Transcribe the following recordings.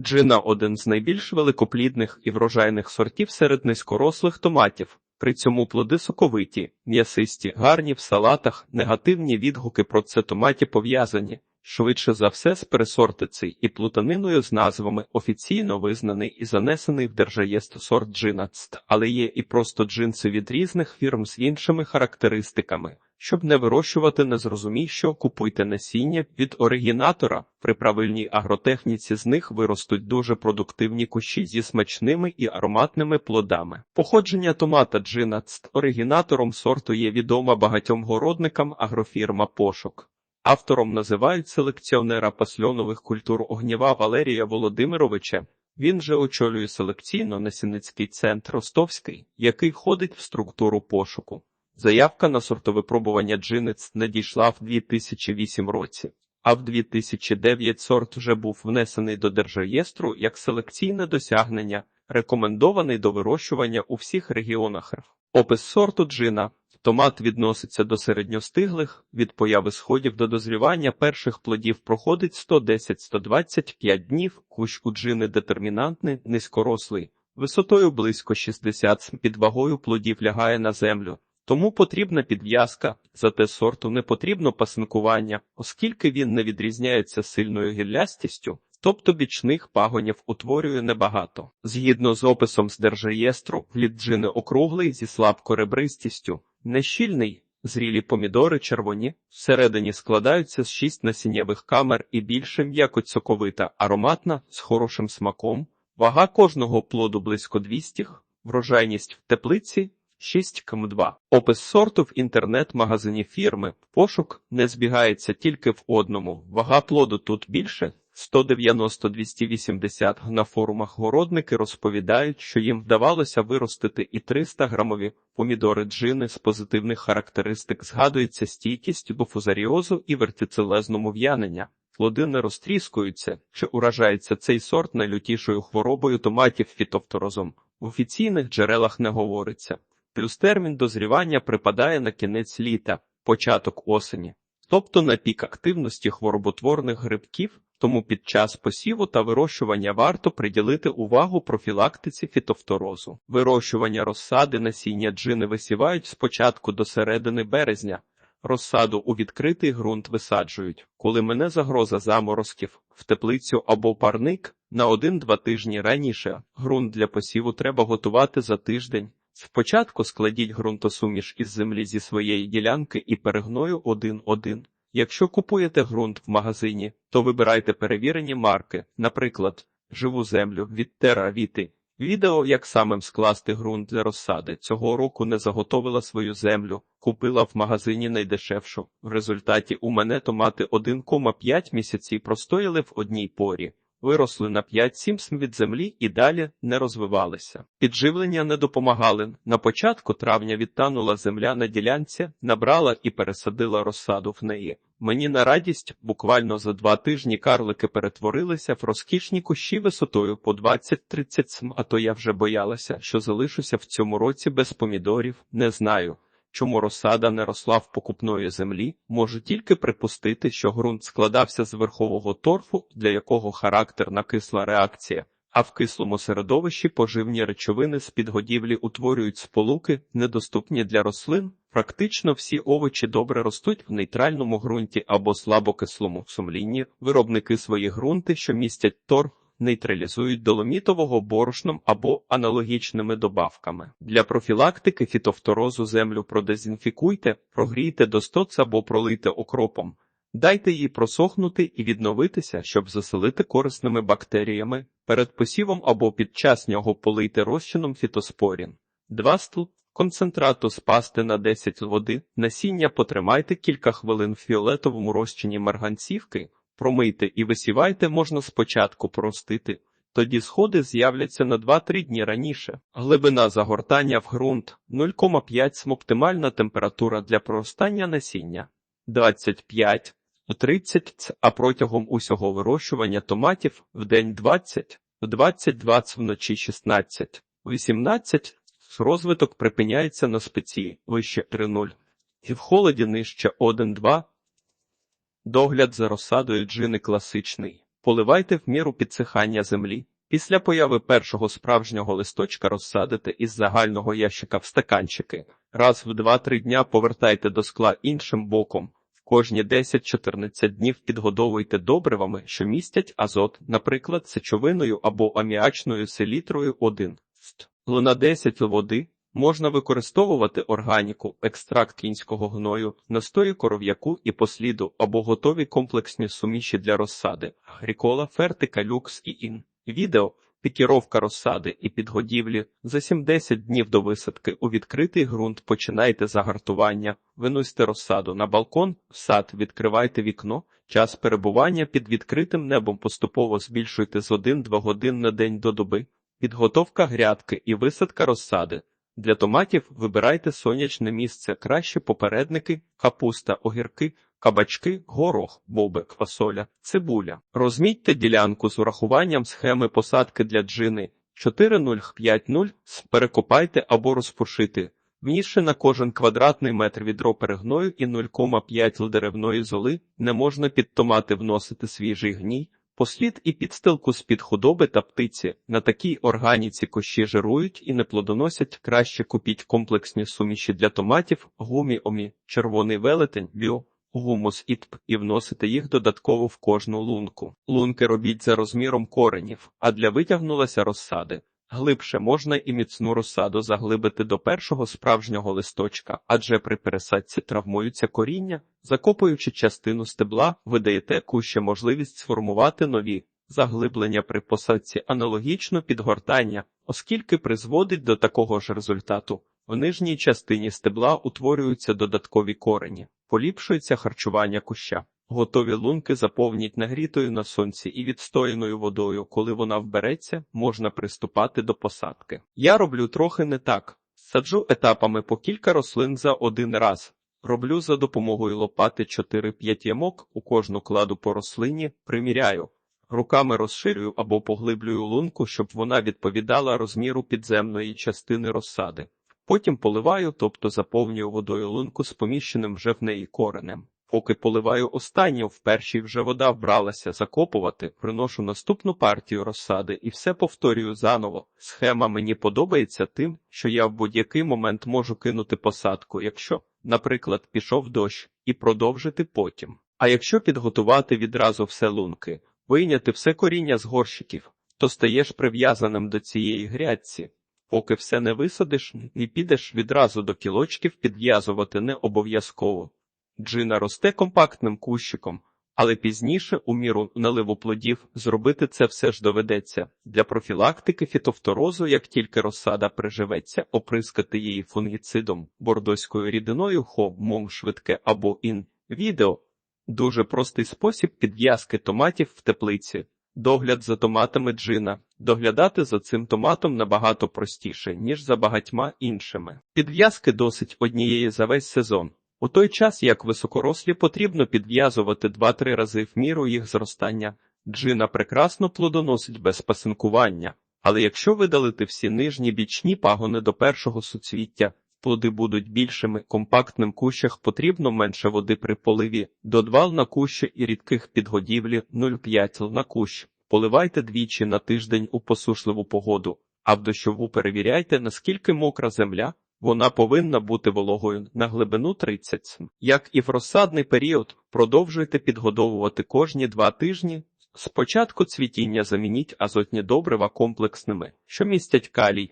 Джина один з найбільш великоплідних і врожайних сортів серед низькорослих томатів. При цьому плоди соковиті, м'ясисті, гарні в салатах, негативні відгуки про це томаті пов'язані. Швидше за все з пересортицей і плутаниною з назвами офіційно визнаний і занесений в держреєстр сорт джинацт, але є і просто джинси від різних фірм з іншими характеристиками. Щоб не вирощувати, не зрозумій, що купуйте насіння від оригінатора. При правильній агротехніці з них виростуть дуже продуктивні кущі зі смачними і ароматними плодами. Походження томата джинацт оригінатором сорту є відома багатьом городникам агрофірма Пошук. Автором називають селекціонера пасльонових культур огнєва Валерія Володимировича. Він же очолює селекційно-насінницький центр Ростовський, який входить в структуру пошуку. Заявка на сортовипробування джинець надійшла в 2008 році, а в 2009 сорт вже був внесений до держреєстру як селекційне досягнення, рекомендований до вирощування у всіх регіонах. Опис сорту джина. Томат відноситься до середньостиглих, від появи сходів до дозрівання перших плодів проходить 110-125 днів, кущ у джини детермінантний, низькорослий, висотою близько 60 см, під вагою плодів лягає на землю. Тому потрібна підв'язка, зате сорту не потрібно пасинкування, оскільки він не відрізняється сильною гіллястістю, тобто бічних пагонів утворює небагато. Згідно з описом з держреєстру, плід джини округлий зі слабкоребристістю, нещільний, зрілі помідори червоні, всередині складаються з шість насіннєвих камер і більше м'яко соковита, ароматна, з хорошим смаком, вага кожного плоду близько 200, врожайність в теплиці 6 км 2. Опис сорту в інтернет-магазині фірми. Пошук не збігається тільки в одному. Вага плоду тут більше 190-280 на форумах городники розповідають, що їм вдавалося виростити і 300 грамові помідори джини з позитивних характеристик згадується стійкість до фузаріозу і вертицелезному в'янення. Плоди не розтріскуються, чи уражається цей сорт найлютішою хворобою томатів фітофторозом. В офіційних джерелах не говориться. Плюс термін дозрівання припадає на кінець літа, початок осені, тобто на пік активності хвороботворних грибків, тому під час посіву та вирощування варто приділити увагу профілактиці фітофторозу. Вирощування розсади насіння джини висівають спочатку до середини березня. Розсаду у відкритий ґрунт висаджують, коли мене загроза заморозків в теплицю або парник на один-два тижні раніше. Ґрунт для посіву треба готувати за тиждень. Спочатку складіть ґрунтосуміш із землі зі своєї ділянки і перегною 1-1. Якщо купуєте ґрунт в магазині, то вибирайте перевірені марки, наприклад, живу землю від теравіти. Відео, як самим скласти ґрунт для розсади, цього року не заготовила свою землю, купила в магазині найдешевшу. В результаті у мене томати 1,5 місяці простояли в одній порі виросли на 5-7 см від землі і далі не розвивалися. Підживлення не допомагали. На початку травня відтанула земля на ділянці, набрала і пересадила розсаду в неї. Мені на радість буквально за два тижні карлики перетворилися в розкішні кущі висотою по 20-30 см, а то я вже боялася, що залишуся в цьому році без помідорів, не знаю. Чому розсада не росла в покупної землі, можу тільки припустити, що ґрунт складався з верхового торфу, для якого характерна кисла реакція, а в кислому середовищі поживні речовини з підгодівлі утворюють сполуки, недоступні для рослин. Практично всі овочі добре ростуть в нейтральному ґрунті або слабокислому сумлінні. Виробники свої ґрунти, що містять торф, нейтралізують доломітового борошном або аналогічними добавками. Для профілактики фітофторозу землю продезінфікуйте, прогрійте до стоц або пролийте окропом. Дайте їй просохнути і відновитися, щоб заселити корисними бактеріями. Перед посівом або під час нього полийте розчином фітоспорін. 2 стл концентрату з пасти на 10 води, насіння потримайте кілька хвилин в фіолетовому розчині марганцівки, Промийте і висівайте можна спочатку простити, тоді сходи з'являться на 2-3 дні раніше. Глибина загортання в ґрунт 0,5 оптимальна температура для проростання насіння 25 30 а протягом усього вирощування томатів в день 20, в 20-20 вночі 16, 18 розвиток припиняється на спеці вище 3,0 і в холоді нижче 1,2 Догляд за розсадою джини класичний. Поливайте в міру підсихання землі. Після появи першого справжнього листочка розсадите із загального ящика в стаканчики. Раз в 2-3 дня повертайте до скла іншим боком. В кожні 10-14 днів підгодовуйте добривами, що містять азот, наприклад, сечовиною або аміачною селітрою 1. На 10 води можна використовувати органіку, екстракт кінського гною, настої коров'яку і посліду або готові комплексні суміші для розсади, агрікола, фертика, люкс і ін. Відео Пікіровка розсади і підгодівлі за 70 днів до висадки у відкритий ґрунт починайте загартування, виносьте розсаду на балкон, в сад, відкривайте вікно, час перебування під відкритим небом поступово збільшуйте з 1-2 годин на день до доби, підготовка грядки і висадка розсади. Для томатів вибирайте сонячне місце, краще попередники, капуста, огірки, кабачки, горох, бобик, фасоля, цибуля. Розмітьте ділянку з урахуванням схеми посадки для джини 4050, перекопайте або розпушити. Внісши на кожен квадратний метр відро перегною і 0,5 деревної золи не можна під томати вносити свіжий гній, послід і підстилку з-під худоби та птиці. На такій органіці кощі жирують і не плодоносять. Краще купіть комплексні суміші для томатів, гумі-омі, червоний велетень, біо, гумус ітп і вносите їх додатково в кожну лунку. Лунки робіть за розміром коренів, а для витягнулася розсади. Глибше можна і міцну розсаду заглибити до першого справжнього листочка, адже при пересадці травмуються коріння, закопуючи частину стебла, ви даєте куще можливість сформувати нові заглиблення при посадці аналогічно підгортання, оскільки призводить до такого ж результату. В нижній частині стебла утворюються додаткові корені, поліпшується харчування куща. Готові лунки заповніть нагрітою на сонці і відстояною водою. Коли вона вбереться, можна приступати до посадки. Я роблю трохи не так. Саджу етапами по кілька рослин за один раз. Роблю за допомогою лопати 4-5 ямок, у кожну кладу по рослині, приміряю. Руками розширюю або поглиблюю лунку, щоб вона відповідала розміру підземної частини розсади. Потім поливаю, тобто заповнюю водою лунку з поміщеним вже в неї коренем. Поки поливаю останню, в першій вже вода вбралася закопувати, приношу наступну партію розсади і все повторюю заново. Схема мені подобається тим, що я в будь-який момент можу кинути посадку, якщо, наприклад, пішов дощ, і продовжити потім. А якщо підготувати відразу все лунки, вийняти все коріння з горщиків, то стаєш прив'язаним до цієї грядці. Поки все не висадиш і підеш відразу до кілочків підв'язувати не обов'язково. Джина росте компактним кущиком, але пізніше, у міру наливу плодів, зробити це все ж доведеться. Для профілактики фітофторозу, як тільки розсада приживеться, оприскати її фунгіцидом, бордоською рідиною хо, мом швидке або ін. Відео. Дуже простий спосіб підв'язки томатів в теплиці. Догляд за томатами джина. Доглядати за цим томатом набагато простіше, ніж за багатьма іншими. Підв'язки досить однієї за весь сезон. У той час, як високорослі потрібно підв'язувати 2-3 рази в міру їх зростання. Джина прекрасно плодоносить без пасинкування, але якщо видалити всі нижні бічні пагони до першого суцвіття, плоди будуть більшими, компактним кущах потрібно менше води при поливі, до 2 на кущі і рідких підгодівлі 0,5 л на кущ. Поливайте двічі на тиждень у посушливу погоду, а в дощову перевіряйте, наскільки мокра земля. Вона повинна бути вологою на глибину 30 см. Як і в розсадний період, продовжуйте підгодовувати кожні два тижні. Спочатку цвітіння замініть азотні добрива комплексними, що містять калій,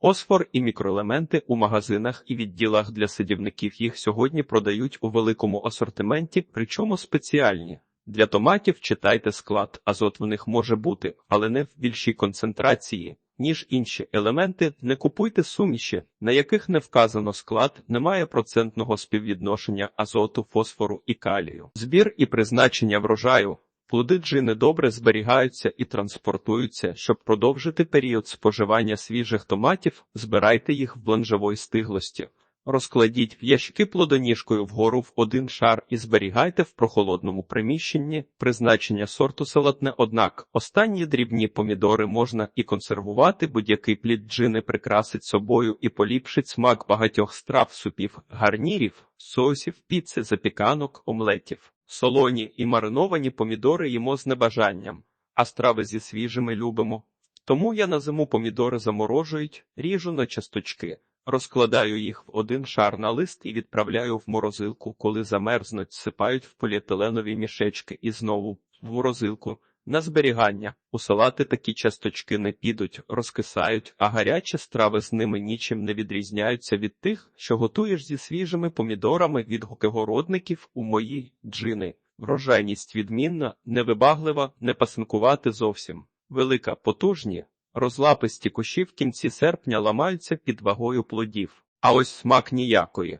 фосфор і мікроелементи у магазинах і відділах для садівників їх сьогодні продають у великому асортименті, причому спеціальні. Для томатів читайте склад, азот в них може бути, але не в більшій концентрації ніж інші елементи, не купуйте суміші, на яких не вказано склад, немає процентного співвідношення азоту, фосфору і калію. Збір і призначення врожаю. Плоди джини добре зберігаються і транспортуються. Щоб продовжити період споживання свіжих томатів, збирайте їх в бланжевої стиглості. Розкладіть ящики плодоніжкою вгору в один шар і зберігайте в прохолодному приміщенні призначення сорту салатне. Однак останні дрібні помідори можна і консервувати, будь-який плід джини прикрасить собою і поліпшить смак багатьох страв, супів, гарнірів, соусів, піци, запіканок, омлетів. Солоні і мариновані помідори їмо з небажанням, а страви зі свіжими любимо. Тому я на зиму помідори заморожують, ріжу на часточки, розкладаю їх в один шар на лист і відправляю в морозилку. Коли замерзнуть, сипають в поліетиленові мішечки і знову в морозилку. На зберігання у салати такі часточки не підуть, розкисають, а гарячі страви з ними нічим не відрізняються від тих, що готуєш зі свіжими помідорами від гукегородників у мої джини. Врожайність відмінна, невибаглива, не пасинкувати зовсім. Велика, потужні, розлаписті кущі в кінці серпня ламаються під вагою плодів. А ось смак ніякої.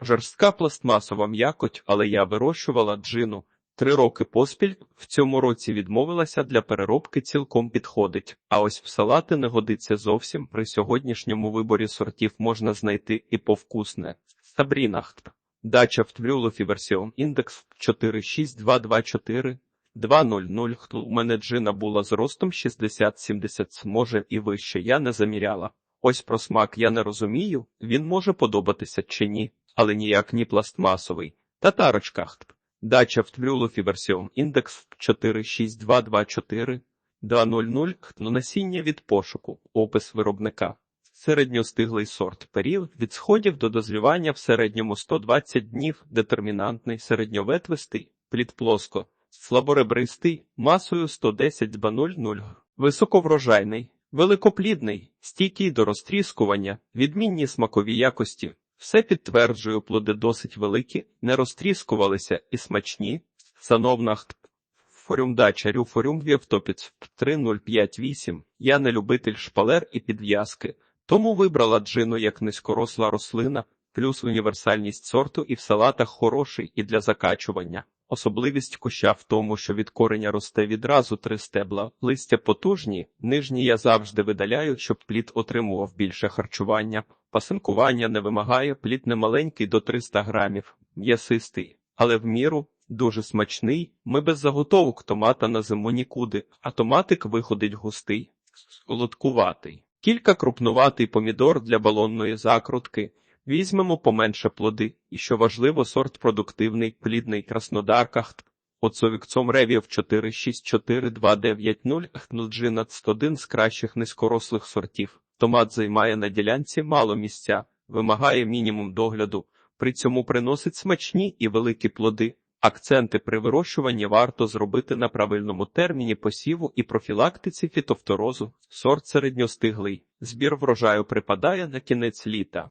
Жорстка пластмасова м'якоть, але я вирощувала джину. Три роки поспіль в цьому році відмовилася для переробки цілком підходить, а ось в салати не годиться зовсім. При сьогоднішньому виборі сортів можна знайти і повкусне. Сабрінахт. Дача в Тврюлофі версіон індекс 46224 200. Хто у мене джина була з ростом 60-70 може і вище. Я не заміряла. Ось про смак я не розумію. Він може подобатися чи ні, але ніяк ні пластмасовий. Татарочках. Дача в Тврюлофі версіон індекс 46224 200. Насіння від пошуку. Опис виробника. Середньостиглий сорт період від сходів до дозрівання в середньому 120 днів, детермінантний, середньоветвистий, плід плоско, слаборебристий, масою 110 00 високоврожайний, великоплідний, стійкий до розтріскування, відмінні смакові якості. Все підтверджую, плоди досить великі, не розтріскувалися і смачні. Сановнах Форум дача Рюфорум 3058. Я не любитель шпалер і підв'язки, тому вибрала джину як низькоросла рослина, плюс універсальність сорту і в салатах хороший і для закачування. Особливість куща в тому, що від кореня росте відразу три стебла, листя потужні, нижні я завжди видаляю, щоб плід отримував більше харчування. Пасинкування не вимагає, плід немаленький до 300 грамів, м'ясистий, але в міру дуже смачний. Ми без заготовок томата на зиму нікуди, а томатик виходить густий, солодкуватий. Кілька крупнуватий помідор для балонної закрутки. Візьмемо поменше плоди, і що важливо, сорт продуктивний, плідний краснодарках. Оцовікцом ревів 464290 один з кращих низькорослих сортів. Томат займає на ділянці мало місця, вимагає мінімум догляду, при цьому приносить смачні і великі плоди. Акценти при вирощуванні варто зробити на правильному терміні посіву і профілактиці фітофторозу. Сорт середньостиглий. Збір врожаю припадає на кінець літа.